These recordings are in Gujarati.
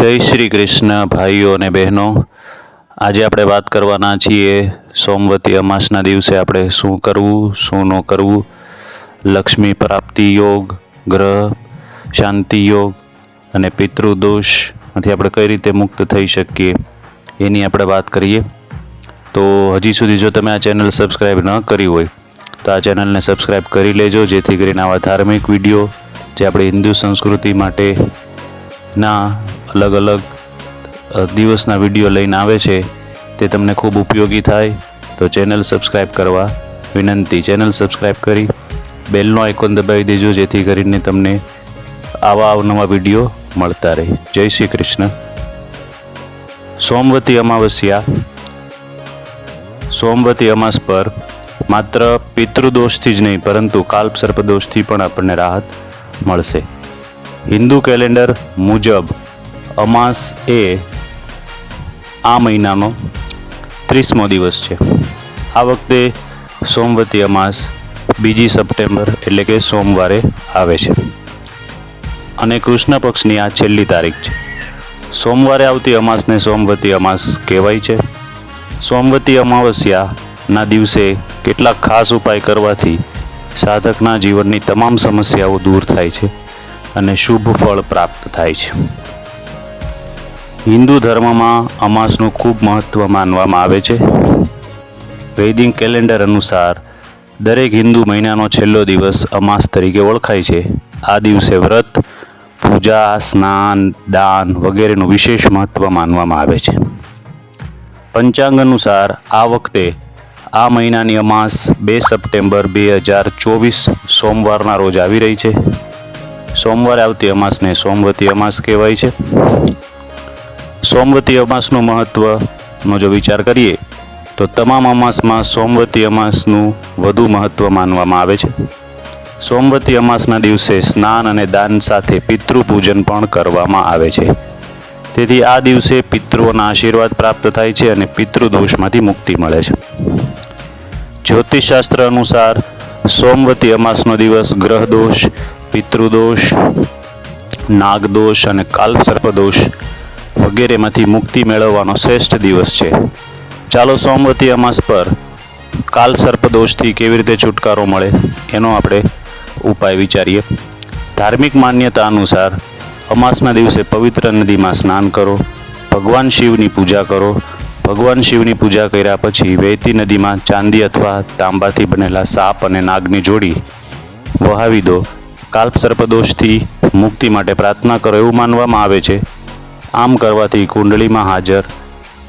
જય શ્રી કૃષ્ણ ભાઈઓ અને બહેનો. આજે આપણે વાત કરવાના છીએ સોમવતી અમાસના દિવસે આપણે શું કરવું, શું ન કરવું. લક્ષ્મી પ્રાપ્તિ યોગ, ગ્રહ, શાંતિ યોગ અને પિતૃદોષમાંથી આપણે કઈ રીતે મુક્ત થઈ શકીએ એની આપણે વાત કરીએ. તો હજી સુધી જો તમે આ ચેનલ સબસ્ક્રાઈબ ન કરી હોય, તો આ ચેનલને સબસ્ક્રાઈબ કરી લેજો, જેથી કરીને આવા ધાર્મિક વીડિયો જે આપણી હિન્દુ સંસ્કૃતિ માટે ના અલગ અલગ દિવસના વીડિયો લઈને આવે છે, તે તમને ખૂબ ઉપયોગી થાય, તો ચેનલ સબસ્ક્રાઈબ કરવા વિનંતી. ચેનલ સબસ્ક્રાઈબ કરી, બેલનો આઇકોન દબાવી દેજો, જેથી કરીને તમને આવા અવનવા વીડિયો મળતા રહે. જય શ્રી કૃષ્ણ. સોમવતી અમાવસ્યા. સોમવતી અમાસ પર માત્ર પિતૃદોષથી જ નહીં, પરંતુ કાલ્પ સર્પદોષથી પણ આપણને રાહત મળશે. હિન્દુ કેલેન્ડર મુજબ અમાસ એ આ મહિનાનો ત્રીસમો દિવસ છે. આ વખતે સોમવતી અમાસ બીજી સપ્ટેમ્બર એટલે કે સોમવારે આવે છે. અને કૃષ્ણ પક્ષની આ છેલ્લી તારીખ છે. સોમવારે આવતી અમાસને સોમવતી અમાસ કહેવાય છે. સોમવતી અમાવસ્યાના દિવસે કેટલાક ખાસ ઉપાય કરવાથી સાધકના જીવનની તમામ સમસ્યાઓ દૂર થાય છે અને શુભ ફળ પ્રાપ્ત થાય છે. હિન્દુ ધર્મમાં અમાસનું ખૂબ મહત્ત્વ માનવામાં આવે છે. વૈદિક કેલેન્ડર અનુસાર દરેક હિન્દુ મહિનાનો છેલ્લો દિવસ અમાસ તરીકે ઓળખાય છે. આ દિવસે વ્રત, પૂજા, સ્નાન, દાન વગેરેનું વિશેષ મહત્ત્વ માનવામાં આવે છે. પંચાંગ અનુસાર આ વખતે આ મહિનાની અમાસ બે સપ્ટેમ્બર બે હજાર ચોવીસ સોમવારના રોજ આવી રહી છે. સોમવારે આવતી અમાસને સોમવતી અમાસ કહેવાય છે. સોમવતી અમાસનું મહત્ત્વનો જો વિચાર કરીએ, તો તમામ અમાસમાં સોમવતી અમાસનું વધુ મહત્ત્વ માનવામાં આવે છે. સોમવતી અમાસના દિવસે સ્નાન અને દાન સાથે પિતૃ પૂજન પણ કરવામાં આવે છે. તેથી આ દિવસે પિતૃઓના આશીર્વાદ પ્રાપ્ત થાય છે અને પિતૃદોષમાંથી મુક્તિ મળે છે. જ્યોતિષશાસ્ત્ર અનુસાર સોમવતી અમાસનો દિવસ ગ્રહદોષ, પિતૃદોષ, નાગદોષ અને કાલ્પ સર્પદોષ વગેરેમાંથી મુક્તિ મેળવવાનો શ્રેષ્ઠ દિવસ છે. ચાલો સોમવતી અમાસ પર કાલ સર્પદોષથી કેવી રીતે છુટકારો મળે એનો આપણે ઉપાય વિચારીએ. ધાર્મિક માન્યતા અનુસાર અમાસના દિવસે પવિત્ર નદીમાં સ્નાન કરો, ભગવાન શિવની પૂજા કરો. ભગવાન શિવની પૂજા કર્યા પછી વહેતી નદીમાં ચાંદી અથવા તાંબાથી બનેલા સાપ અને નાગની જોડી વહાવી દો. કાલ્પ સર્પદોષથી મુક્તિ માટે પ્રાર્થના કરો એવું માનવામાં આવે છે. આમ કરવાથી કુંડળીમાં હાજર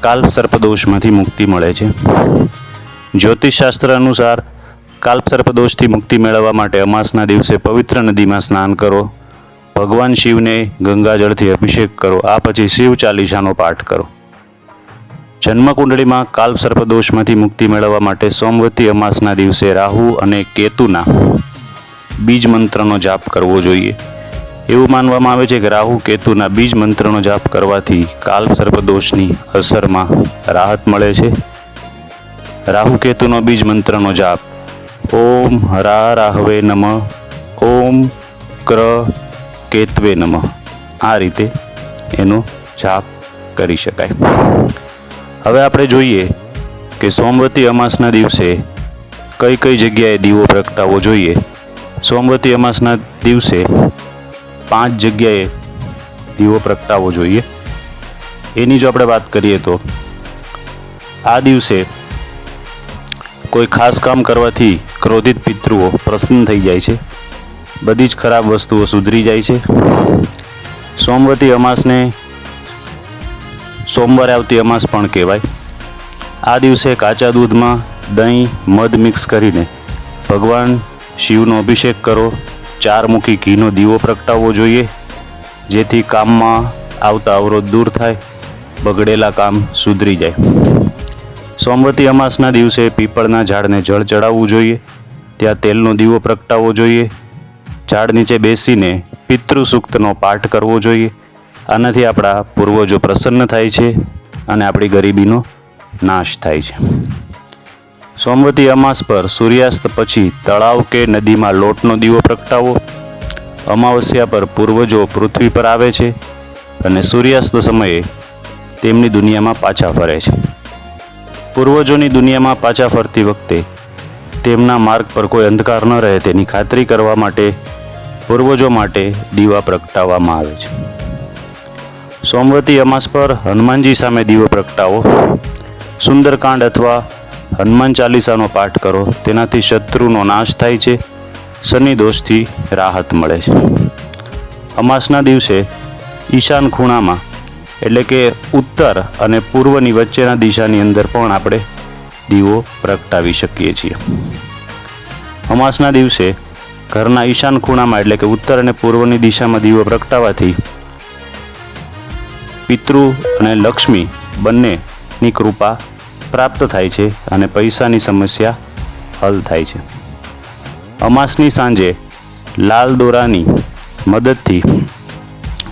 કાલ્પ સર્પદોષમાંથી મુક્તિ મળે છે. જ્યોતિષશાસ્ત્ર અનુસાર કાલ્પ સર્પદોષથી મુક્તિ મેળવવા માટે અમાસના દિવસે પવિત્ર નદીમાં સ્નાન કરો. ભગવાન શિવને ગંગાજળથી અભિષેક કરો. આ પછી શિવ ચાલીસાનો પાઠ કરો. જન્મકુંડળીમાં કાલ્પ સર્પદોષમાંથી મુક્તિ મેળવવા માટે સોમવતી અમાસના દિવસે રાહુ અને કેતુના બીજ મંત્રનો જાપ કરવો જોઈએ. એવું માનવામાં આવે છે કે રાહુ કેતુના બીજ મંત્રનો જાપ કરવાથી કાલ સર્પદોષની અસરમાં રાહત મળે છે. રાહુ કેતુનો બીજ મંત્રનો જાપ. ઓમ રા રાહવે નમ. ઓમ ક્ર કેતવે નમ. આ રીતે એનો જાપ કરી શકાય. હવે આપણે જોઈએ કે સોમવતી અમાસના દિવસે કઈ કઈ જગ્યાએ દીવો પ્રગટાવવો જોઈએ. સોમવતી અમાસના દિવસે પાંચ જગ્યાએ દીવો પ્રગટાવવો જોઈએ. એની જો આપણે વાત કરીએ તો, આ દિવસે કોઈ ખાસ કામ કરવાથી ક્રોધિત પિતૃઓ પ્રસન્ન થઈ જાય છે. બધી જ ખરાબ વસ્તુઓ સુધરી જાય છે. સોમવતી અમાસને સોમવારે આવતી અમાસ પણ કહેવાય. આ દિવસે કાચા દૂધમાં દહીં, મધ મિક્સ કરીને ભગવાન શિવનો અભિષેક કરો. ચાર મુખી ઘીનો દીવો પ્રગટાવવો જોઈએ, જેથી કામમાં આવતા અવરોધ દૂર થાય, બગડેલા કામ સુધરી જાય. સોમવતી અમાસના દિવસે પીપળના ઝાડને જળ ચડાવવું જોઈએ, ત્યાં તેલનો દીવો પ્રગટાવવો જોઈએ, ઝાડ નીચે બેસીને પિતૃસૂક્તનો પાઠ કરવો જોઈએ. આનાથી આપણા પૂર્વજો પ્રસન્ન થાય છે અને આપણી ગરીબીનો નાશ થાય છે. સોમવતી અમાસ પર સૂર્યાસ્ત પછી તળાવ કે નદીમાં લોટનો દીવો પ્રગટાવો. અમાવસ્યા પર પૂર્વજો પૃથ્વી પર આવે છે અને સૂર્યાસ્ત સમયે તેમની દુનિયામાં પાછા ફરે છે. પૂર્વજોની દુનિયામાં પાછા ફરતી વખતે તેમના માર્ગ પર કોઈ અંધકાર ન રહે તેની ખાતરી કરવા માટે પૂર્વજો માટે દીવા પ્રગટાવવામાં આવે છે. સોમવતી અમાસ પર હનુમાનજી સામે દીવો પ્રગટાવો. સુંદરકાંડ અથવા હનુમાન ચાલીસાનો પાઠ કરો. તેનાથી શત્રુનો નાશ થાય છે. શનિ દોષથી રાહત મળે છે. અમાસના દિવસે ઈશાન ખૂણામાં, એટલે કે ઉત્તર અને પૂર્વની વચ્ચેના દિશાની અંદર પણ આપણે દીવો પ્રગટાવી શકીએ છીએ. અમાસના દિવસે ઘરના ઈશાન ખૂણામાં, એટલે કે ઉત્તર અને પૂર્વની દિશામાં દીવો પ્રગટાવવાથી પિતૃ અને લક્ષ્મી બંનેની કૃપા પ્રાપ્ત થાય છે અને પૈસાની સમસ્યા હલ થાય છે. અમાસની સાંજે લાલ દોરાની મદદથી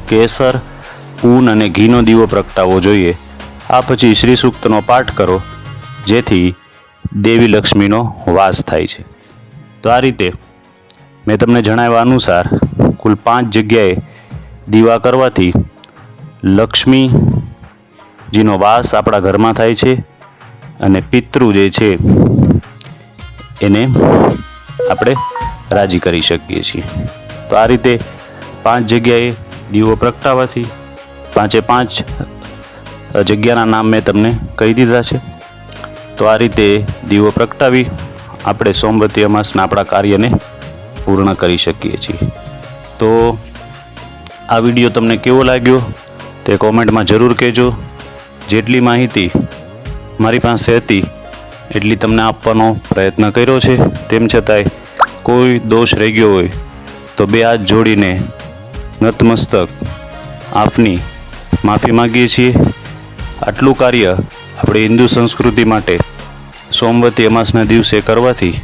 કેસર, ઊન અને ઘીનો દીવો પ્રગટાવવો જોઈએ. આ પછી શ્રી સૂક્તનો પાઠ કરો, જેથી દેવી લક્ષ્મીનો વાસ થાય છે. તો આ રીતે મેં તમને જણાવ્યા અનુસાર કુલ પાંચ જગ્યાએ દીવા કરવાથી લક્ષ્મીજીનો વાસ આપણા ઘરમાં થાય છે. અને પિતૃ જે છે, એને આપણે રાજી કરી શકીએ છીએ. તો આ રીતે પાંચ જગ્યાએ દીવો પ્રગટાવવાથી પાંચે પાંચ જગ્યાના નામ મેં તમને કહી દીધા છે. તો આ રીતે દીવો પ્રગટાવી આપણે સોમવતી અમાસના આપણા કાર્યને પૂર્ણ કરી શકીએ છીએ. તો આ વીડિયો તમને કેવો લાગ્યો તે કોમેન્ટમાં જરૂર કહેજો. જેટલી માહિતી મારી પાસે હતી એટલી તમને આપવાનો પ્રયત્ન કર્યો છે. તેમ છતાંય કોઈ દોષ રહી ગયો હોય તો બે હાથ જોડીને નતમસ્તક આપની માફી માગીએ છીએ. આટલું કાર્ય આપણી હિન્દુ સંસ્કૃતિ માટે સોમવતી અમાસના દિવસે કરવાથી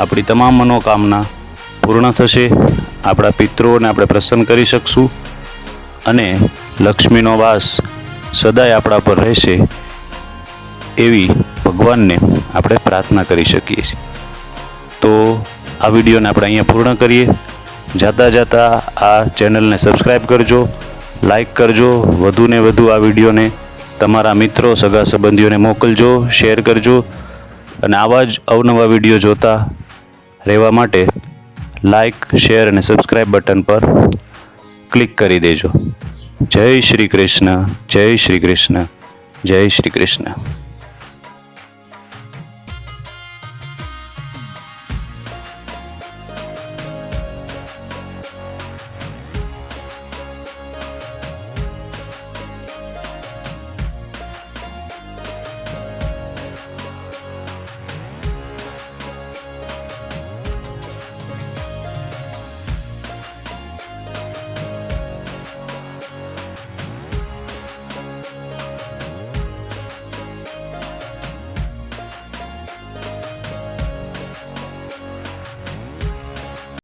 આપણી તમામ મનોકામના પૂર્ણ થશે. આપણા પિતૃઓને આપણે પ્રસન્ન કરી શકશું અને લક્ષ્મીનો વાસ સદાય આપણા પર રહેશે. એવી ભગવાનને આપણે પ્રાર્થના કરી શકીએ છીએ. તો આ વિડીયોને આપણે અહીંયા પૂર્ણ કરીએ. જાતા જાતા આ ચેનલને સબસ્ક્રાઈબ કરજો લાઈક કરજો વધુને વધુ આ વિડીયોને તમારા મિત્રો, સગા સંબંધીઓને મોકલજો, શેર કરજો અને આવા જ અવનવા વીડિયો જોતા રહેવા માટે લાઈક શેર અને સબસ્ક્રાઈબ બટન પર ક્લિક કરી દેજો. જય શ્રી કૃષ્ણ, જય શ્રી કૃષ્ણ, જય શ્રી કૃષ્ણ.